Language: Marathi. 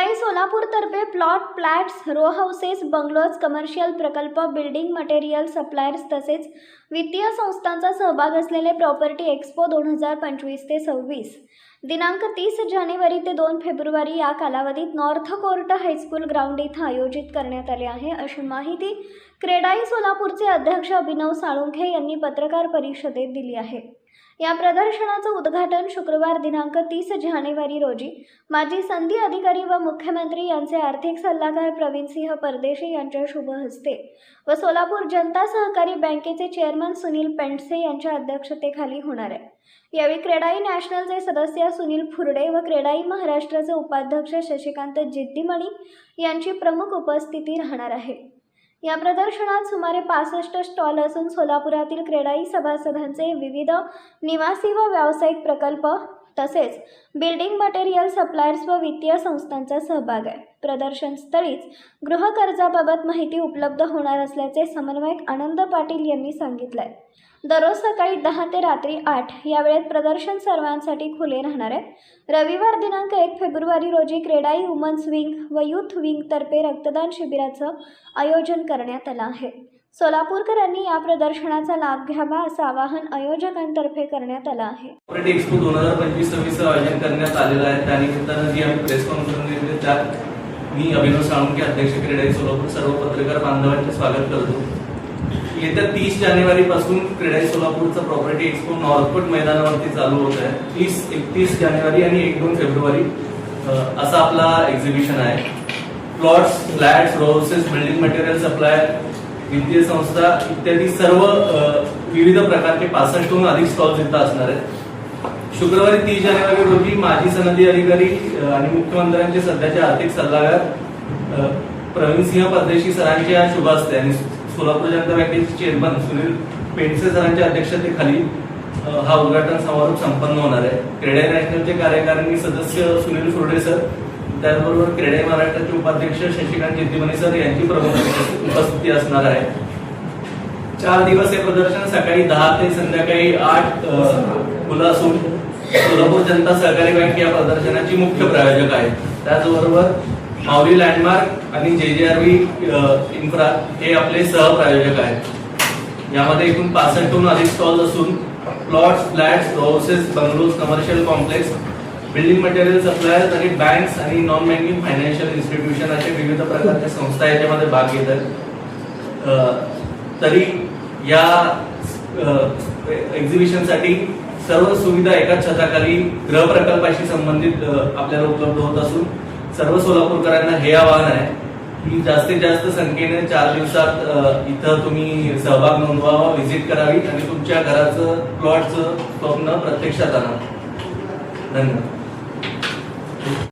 CREDAI सोलापूरतर्फे plot flats row houses bungalows commercial प्रकल्प बिल्डिंग मटेरियल सप्लायर्स तसेच वित्तीय संस्थांचा सहभाग असलेले प्रॉपर्टी एक्स्पो दोन हजार पंचवीस ते सव्वीस. दिनांक तीस जानेवारी ते दोन फेब्रुवारी या कालावधीत नॉर्थ कोर्ट हायस्कूल ग्राउंड इथं आयोजित करण्यात आले आहे. अशी माहिती क्रेडाई सोलापूरचे अध्यक्ष अभिनव साळुंखे यांनी पत्रकार परिषदेत दिली आहे. या प्रदर्शनाचं उद्घाटन शुक्रवार दिनांक तीस जानेवारी रोजी माजी संधी अधिकारी व मुख्यमंत्री यांचे आर्थिक सल्लागार प्रवीणसिंह परदेशी यांच्या शुभ हस्ते व सोलापूर जनता सहकारी बँकेचे चेअरमन सुनील पेंडसे यांच्या अध्यक्षतेखाली होणार आहे. यावेळी क्रेडाई नॅशनलचे सदस्य सुनील फुरडे व क्रेडाई महाराष्ट्राचे उपाध्यक्ष शशिकांत जिद्दीमणी यांची प्रमुख उपस्थिती राहणार आहे. या प्रदर्शनात सुमारे पासष्ट स्टॉल असून सोलापुरातील क्रेडाई सभासदांचे विविध निवासी व व्यावसायिक प्रकल्प तसेच बिल्डिंग मटेरियल सप्लायर्स व वित्तीय संस्थांचा सहभाग आहे. प्रदर्शन स्थळीच गृहकर्जाबाबत माहिती उपलब्ध होणार असल्याचे समन्वयक आनंद पाटील यांनी सांगितले दररोज सकाळी दहा ते रात्री आठ या वेळेत प्रदर्शन सर्वांसाठी खुले राहणार आहे. रविवार दिनांक एक फेब्रुवारी रोजी क्रेडाई वुमन्स विंग व युथ विंग तर्फे रक्तदान शिबिराचं आयोजन करण्यात आलं आहे. सोलापूरकरांनी या प्रदर्शनाचा लाभ घ्यावा असं आवाहन आयोजकांतर्फे करण्यात आलं आहे. कॉर्पोरेट एक्सपो दोन हजार पंचवीस सव्वीसचं आयोजन करण्यात आलेलं आहे. त्यानिमित्तानं जी आम्ही प्रेस कॉन्फरन्स घेतली त्यात मी अभिनव साळुंके अध्यक्ष क्रीडाई सोलापूर सर्व पत्रकार बांधवांचे स्वागत करतो. येत्या तीस जानेवारी पासून क्रीडाई सोलापूरचं प्रॉपर्टी एक्सपो नॉर्थकोट मैदानावरती चालू होत आहे. तीस एकतीस जानेवारी आणि एक दोन फेब्रुवारी असा आपला एक्झिबिशन आहे. Plots flats row houses building material supply वित्तीय संस्था इत्यादी सर्व विविध प्रकारचे पासष्टहून अधिक स्टॉल्स इथं असणार आहेत. शुक्रवारी तीस जानेवारी रोजी माजी सनदी अधिकारी आणि मुख्यमंत्र्यांचे सध्याचे आर्थिक सल्लागार प्रवीण सिंह परदेशी सरांच्या या शुभ असते आणि सोलापूर जनता बँकेचे चेअरमन सुनील पेंडसे सरांच्या अध्यक्षतेखाली हा उद्घाटन समारोप संपन्न होणार आहे. क्रेडा नॅशनलचे कार्यकारिणी सदस्य सुनील फुर्डे सर त्याचबरोबर क्रेडाई महाराष्ट्राचे उपाध्यक्ष शशिकांत जिद्दीमणी सर यांची प्रमुख उपस्थिती असणार आहे. चार दिवस हे प्रदर्शन सकाळी दहा ते संध्याकाळी आठ खुलं असून सोलापूर जनता सहकारी बँक या प्रदर्शनाची मुख्य प्रायोजक आहे त्याचबरोबर माऊली लँडमार्क आणि जे जे आर व्ही इन्फ्रा हे आपले सहप्रायोजक आहेत. यामध्ये एकूण पासष्टहून अधिक स्टॉल असून plots flats houses bungalows commercial complex building material suppliers आणि बँक्स आणि नॉन बँकिंग फायनान्शियल इन्स्टिट्यूशन असे विविध प्रकारच्या संस्था याच्यामध्ये भाग घेत आहेत तरी या एक्झिबिशनसाठी सर्व सुविधा एकाच छताखाली गृहप्रकल्पाशी संबंधित आपल्याला उपलब्ध होत असून सर्व सोलापूरकरांना हे आवाहन आहे की जास्तीत जास्त संख्येने चार दिवसात इथं तुम्ही सहभाग नोंदवावा व्हिजिट करावी आणि तुमच्या घराचं प्लॉटचं स्वप्न प्रत्यक्षात आणा धन्यवाद.